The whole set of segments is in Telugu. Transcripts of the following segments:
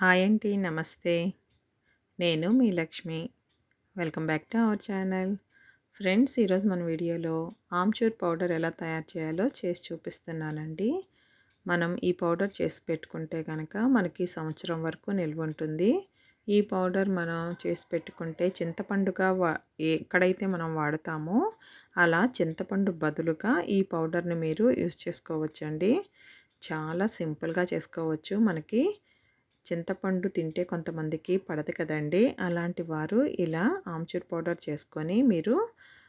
హాయ్ అండి నమస్తే. నేను మీ Lakshmi. Welcome back to our channel. Friends ఈరోజు మన వీడియోలో ఆమ్చూర్ పౌడర్ ఎలా తయారు చేయాలో చేసి చూపిస్తున్నానండి. మనం ఈ పౌడర్ చేసి పెట్టుకుంటే కనుక మనకి సంవత్సరం వరకు నిల్వ ఉంటుంది. ఈ పౌడర్ మనం చేసి పెట్టుకుంటే చింతపండుగా వా ఎక్కడైతే మనం వాడతామో అలా చింతపండు బదులుగా ఈ పౌడర్ని మీరు యూస్ చేసుకోవచ్చండి. చాలా సింపుల్గా చేసుకోవచ్చు. మనకి చింతపండు తింటే కొంతమందికి పడదు కదండి. అలాంటి వారు ఇలా ఆమ్చూర్ పౌడర్ చేసుకొని మీరు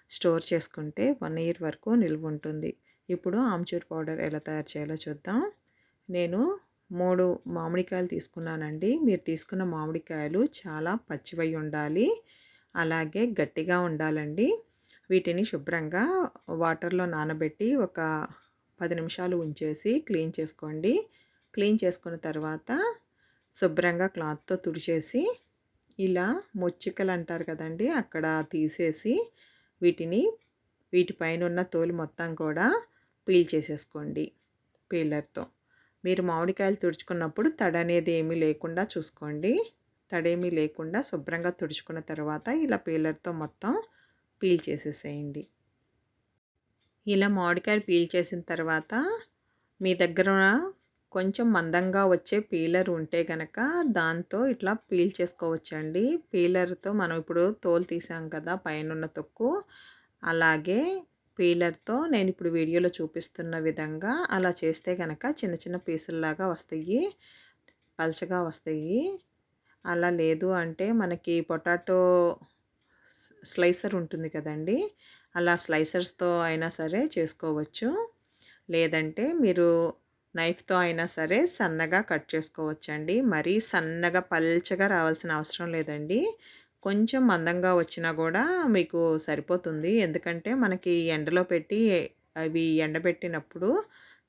స్టోర్ చేసుకుంటే వన్ ఇయర్ వరకు నిల్వ ఉంటుంది. ఇప్పుడు ఆమ్చూర్ పౌడర్ ఎలా తయారు చేయాలో చూద్దాం. నేను మూడు మామిడికాయలు తీసుకున్నానండి. మీరు తీసుకున్న మామిడికాయలు చాలా పచ్చివై ఉండాలి. అలాగే గట్టిగా ఉండాలండి. వీటిని శుభ్రంగా వాటర్లో నానబెట్టి ఒక పది నిమిషాలు ఉంచేసి క్లీన్ చేసుకోండి. క్లీన్ చేసుకున్న తర్వాత శుభ్రంగా క్లాత్తో తుడిచేసి ఇలా మొచ్చికలు అంటారు కదండి అక్కడ తీసేసి వీటిని వీటిపైన ఉన్న తోలు మొత్తం కూడా పీల్ చేసేసుకోండి పీలర్తో. మీరు మామిడికాయలు తుడుచుకున్నప్పుడు తడ అనేది ఏమీ లేకుండా చూసుకోండి. తడేమీ లేకుండా శుభ్రంగా తుడుచుకున్న తర్వాత ఇలా పీలర్తో మొత్తం పీల్ చేసేసేయండి. ఇలా మామిడికాయలు పీల్ చేసిన తర్వాత మీ దగ్గర కొంచెం మందంగా వచ్చే పీలర్ ఉంటే కనుక దాంతో ఇట్లా పీల్ చేసుకోవచ్చండి. పీలర్తో మనం ఇప్పుడు తోలు తీసాం కదా పైన తొక్కు. అలాగే పీలర్తో నేను ఇప్పుడు వీడియోలో చూపిస్తున్న విధంగా అలా చేస్తే కనుక చిన్న చిన్న పీసుల్లాగా వస్తాయి. పలచగా వస్తాయి. అలా లేదు అంటే మనకి పొటాటో స్లైసర్ ఉంటుంది కదండి. అలా స్లైసర్స్తో అయినా సరే చేసుకోవచ్చు. లేదంటే మీరు నైఫ్తో అయినా సరే సన్నగా కట్ చేసుకోవచ్చండి. మరీ సన్నగా పల్చగా రావాల్సిన అవసరం లేదండి. కొంచెం మందంగా వచ్చినా కూడా మీకు సరిపోతుంది. ఎందుకంటే మనకి ఎండలో పెట్టి అవి ఎండబెట్టినప్పుడు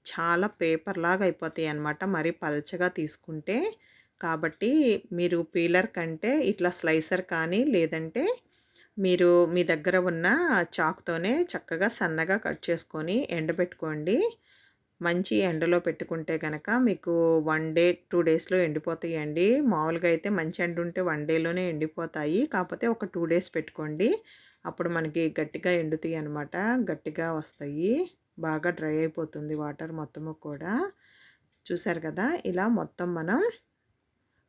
చాలా పేపర్ లాగా అయిపోతాయి అన్నమాట మరీ పల్చగా తీసుకుంటే. కాబట్టి మీరు పీలర్ కంటే ఇట్లా స్లైసర్ కానీ లేదంటే మీరు మీ దగ్గర ఉన్న చాక్తోనే చక్కగా సన్నగా కట్ చేసుకొని ఎండబెట్టుకోండి. మంచి ఎండలో పెట్టుకుంటే కనుక మీకు వన్ డే టూ డేస్లో ఎండిపోతాయండి. మామూలుగా అయితే మంచి ఎండ ఉంటే వన్ డేలోనే ఎండిపోతాయి. కాకపోతే ఒక టూ డేస్ పెట్టుకోండి. అప్పుడు మనకి గట్టిగా ఎండుతాయి అనమాట గట్టిగా వస్తాయి. బాగా డ్రై అయిపోతుంది వాటర్ మొత్తము కూడా. చూసారు కదా? ఇలా మొత్తం మనం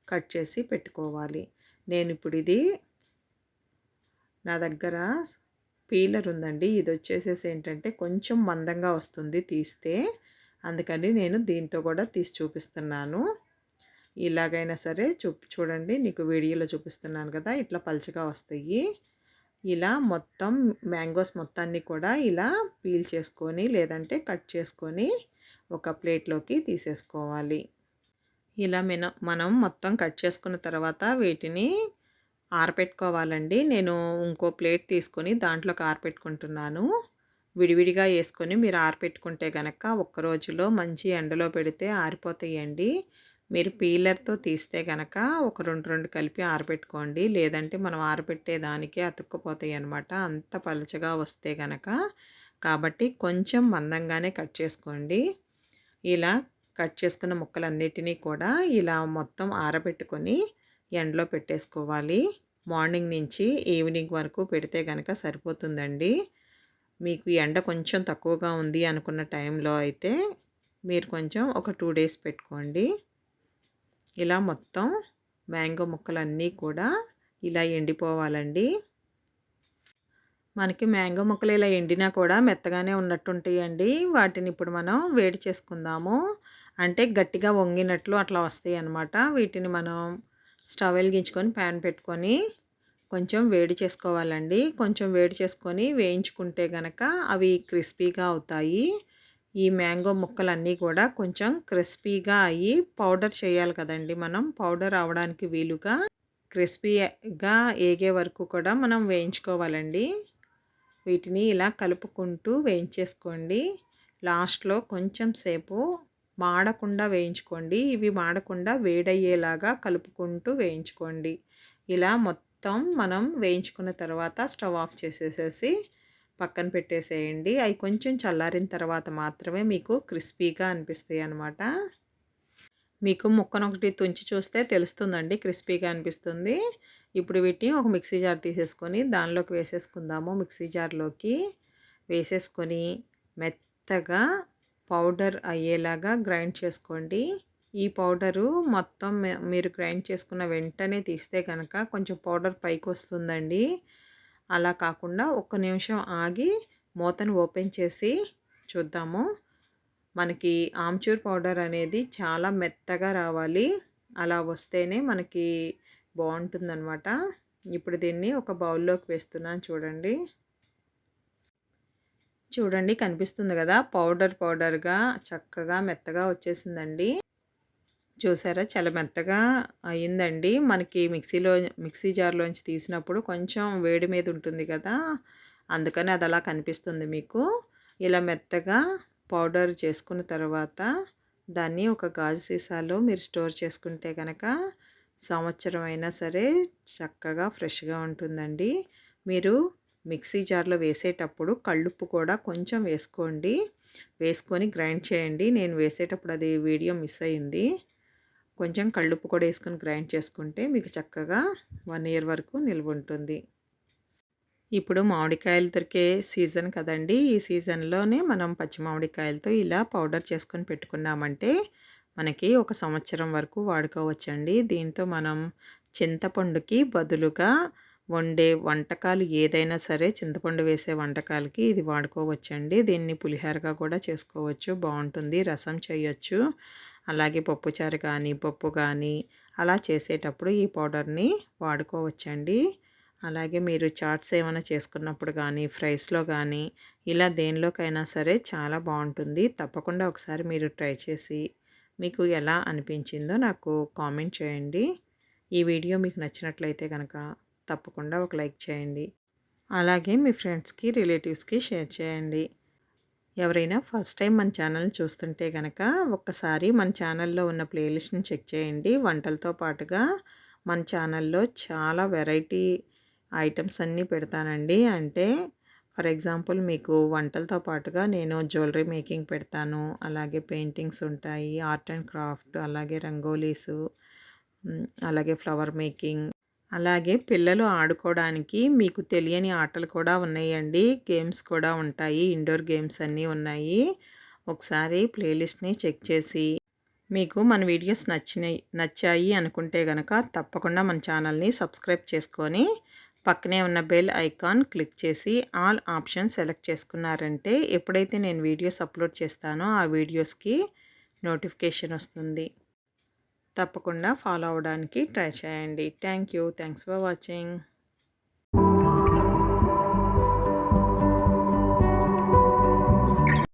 కట్ చేసి పెట్టుకోవాలి. నేను ఇప్పుడు ఇది నా దగ్గర పీలర్ ఉందండి. ఇది వచ్చేసేసి ఏంటంటే కొంచెం మందంగా వస్తుంది తీస్తే. అందుకని నేను దీంతో కూడా తీసి చూపిస్తున్నాను. ఇలాగైనా సరే చూ చూడండి నీకు వీడియోలో చూపిస్తున్నాను కదా ఇట్లా పలుచగా వస్తాయి. ఇలా మొత్తం మ్యాంగోస్ మొత్తాన్ని కూడా ఇలా పీల్ చేసుకొని లేదంటే కట్ చేసుకొని ఒక ప్లేట్లోకి తీసేసుకోవాలి. ఇలా మిన మనం మొత్తం కట్ చేసుకున్న తర్వాత వీటిని ఆరపెట్టుకోవాలండి. నేను ఇంకో ప్లేట్ తీసుకొని దాంట్లోకి ఆరపెట్టుకుంటున్నాను. విడివిడిగా వేసుకొని మీరు ఆరపెట్టుకుంటే కనుక ఒక్క రోజులో మంచి ఎండలో పెడితే ఆరిపోతాయండి. మీరు పీలర్తో తీస్తే కనుక ఒక రెండు రెండు కలిపి ఆరబెట్టుకోండి లేదంటే మనం ఆరబెట్టేదానికి అతుక్కుపోతాయి అనమాట అంత పలచగా వస్తే కనుక కాబట్టి కొంచెం మందంగానే కట్ చేసుకోండి. ఇలా కట్ చేసుకున్న ముక్కలన్నిటినీ కూడా ఇలా మొత్తం ఆరబెట్టుకొని ఎండలో పెట్టేసుకోవాలి. మార్నింగ్ నుంచి ఈవినింగ్ వరకు పెడితే కనుక సరిపోతుందండి. మీకు ఎండ కొంచెం తక్కువగా ఉంది అనుకున్న టైంలో అయితే మీరు కొంచెం ఒక టూ డేస్ పెట్టుకోండి. ఇలా మొత్తం మ్యాంగో ముక్కలన్నీ కూడా ఇలా ఎండిపోవాలండి. మనకి మ్యాంగో ముక్కలు ఇలా ఎండినా కూడా మెత్తగానే ఉన్నట్టుంటాయండి. వాటిని ఇప్పుడు మనం వేడి చేసుకుందాము. అంటే గట్టిగా వంగినట్లు అట్లా వస్తాయి అన్నమాట వీటిని మనం స్టవ్ వెలిగించుకొని ప్యాన్ పెట్టుకొని కొంచెం వేడి చేసుకోవాలండి. కొంచెం వేడి చేసుకొని వేయించుకుంటే గనక అవి క్రిస్పీగా అవుతాయి. ఈ మ్యాంగో ముక్కలన్నీ కూడా కొంచెం క్రిస్పీగా అయ్యి పౌడర్ చేయాలి కదండి మనం. పౌడర్ అవడానికి వీలుగా క్రిస్పీగా ఏగే వరకు కూడా మనం వేయించుకోవాలండి. వీటిని ఇలా కలుపుకుంటూ వేయించేసుకోండి. లాస్ట్లో కొంచెం సేపు మాడకుండా వేయించుకోండి. ఇవి మాడకుండా వేడయ్యేలాగా కలుపుకుంటూ వేయించుకోండి. ఇలా మొత్తం మొత్తం మనం వేయించుకున్న తర్వాత స్టవ్ ఆఫ్ చేసేసేసి పక్కన పెట్టేసేయండి. అవి కొంచెం చల్లారిన తర్వాత మాత్రమే మీకు క్రిస్పీగా అనిపిస్తాయి అన్నమాట. మీకు ముక్కనొకటి తుంచి చూస్తే తెలుస్తుందండి క్రిస్పీగా అనిపిస్తుంది. ఇప్పుడు వీటిని ఒక మిక్సీ జార్ తీసేసుకొని దానిలోకి వేసేసుకుందాము. మిక్సీ జార్లోకి వేసేసుకొని మెత్తగా పౌడర్ అయ్యేలాగా గ్రైండ్ చేసుకోండి. ఈ పౌడరు మొత్తం మీరు గ్రైండ్ చేసుకున్న వెంటనే తీస్తే కనుక కొంచెం పౌడర్ పైకి వస్తుందండి అలా కాకుండా ఒక్క నిమిషం ఆగి మూతను ఓపెన్ చేసి చూద్దాము. మనకి ఆమ్చూర్ పౌడర్ అనేది చాలా మెత్తగా రావాలి. అలా వస్తేనే మనకి బాగుంటుందన్నమాట. ఇప్పుడు దీన్ని ఒక బౌల్లోకి వేస్తున్నాను చూడండి. చూడండి కనిపిస్తుంది కదా పౌడర్ పౌడర్గా చక్కగా మెత్తగా వచ్చేసిందండి. చూసారా? చాలా మెత్తగా అయిందండి. మనకి మిక్సీలో మిక్సీ జార్లోంచి తీసినప్పుడు కొంచెం వేడి మీద ఉంటుంది కదా! అందుకని అది అలా కనిపిస్తుంది మీకు. ఇలా మెత్తగా పౌడర్ చేసుకున్న తర్వాత దాన్ని ఒక గాజు సీసాలో మీరు స్టోర్ చేసుకుంటే కనుక సంవత్సరం అయినా సరే చక్కగా ఫ్రెష్గా ఉంటుందండి. మీరు మిక్సీ జార్లో వేసేటప్పుడు కళ్ళుప్పు కూడా కొంచెం వేసుకోండి. వేసుకొని గ్రైండ్ చేయండి. నేను వేసేటప్పుడు అది వీడియో మిస్ అయింది. కొంచెం కళ్ళుప్పు కూడా వేసుకొని గ్రైండ్ చేసుకుంటే మీకు చక్కగా వన్ ఇయర్ వరకు నిల్వ ఉంటుంది. ఇప్పుడు మామిడికాయలు దొరికే సీజన్ కదండి. ఈ సీజన్లోనే మనం పచ్చి మామిడికాయలతో ఇలా పౌడర్ చేసుకొని పెట్టుకున్నామంటే మనకి ఒక సంవత్సరం వరకు వాడుకోవచ్చండి. దీంతో మనం చింతపండుకి బదులుగా వండే వంటకాలు ఏదైనా సరే చింతపండు వేసే వంటకాలకి ఇది వాడుకోవచ్చండి. దీన్ని పులిహోరగా కూడా చేసుకోవచ్చు బాగుంటుంది రసం చేయొచ్చు. అలాగే పప్పుచారు కానీ పప్పు కానీ అలా చేసేటప్పుడు ఈ పౌడర్ని వాడుకోవచ్చండి. అలాగే మీరు చాట్స్ ఏమైనా చేసుకున్నప్పుడు కానీ ఫ్రైస్లో కానీ ఇలా దేనిలోకైనా సరే చాలా బాగుంటుంది. తప్పకుండా ఒకసారి మీరు ట్రై చేసి మీకు ఎలా అనిపించిందో నాకు కామెంట్ చేయండి. ఈ వీడియో మీకు నచ్చినట్లయితే కనుక తప్పకుండా ఒక లైక్ చేయండి. అలాగే మీ ఫ్రెండ్స్కి రిలేటివ్స్కి షేర్ చేయండి. ఎవరైనా ఫస్ట్ టైం మన ఛానల్ చూస్తుంటే కనుక ఒక్కసారి మన ఛానల్లో ఉన్న ప్లేలిస్ట్ని చెక్ చేయండి. వంటలతో పాటుగా మన ఛానల్లో చాలా వెరైటీ ఐటమ్స్ అన్నీ పెడతానండి. అంటే ఫర్ ఎగ్జాంపుల్ మీకు వంటలతో పాటుగా నేను జ్యువెలరీ మేకింగ్ పెడతాను. అలాగే పెయింటింగ్స్ ఉంటాయి. ఆర్ట్ అండ్ క్రాఫ్ట్ అలాగే రంగోలీసు అలాగే ఫ్లవర్ మేకింగ్ అలాగే పిల్లలు ఆడుకోవడానికి మీకు తెలియని ఆటలు కూడా ఉన్నాయండి. గేమ్స్ కూడా ఉంటాయి. ఇండోర్ గేమ్స్ అన్నీ ఉన్నాయి. ఒకసారి ప్లేలిస్ట్ని చెక్ చేసి మీకు మన వీడియోస్ నచ్చినాయి నచ్చాయి అనుకుంటే కనుక తప్పకుండా మన ఛానల్ని సబ్స్క్రైబ్ చేసుకొని పక్కనే ఉన్న బెల్ ఐకాన్ క్లిక్ చేసి ఆల్ ఆప్షన్ సెలెక్ట్ చేసుకున్నారంటే ఎప్పుడైతే నేను వీడియోస్ అప్లోడ్ చేస్తానో ఆ వీడియోస్కి నోటిఫికేషన్ వస్తుంది. తప్పకుండా ఫాలో అవ్వడానికి ట్రై చేయండి. Thank you. Thanks for watching.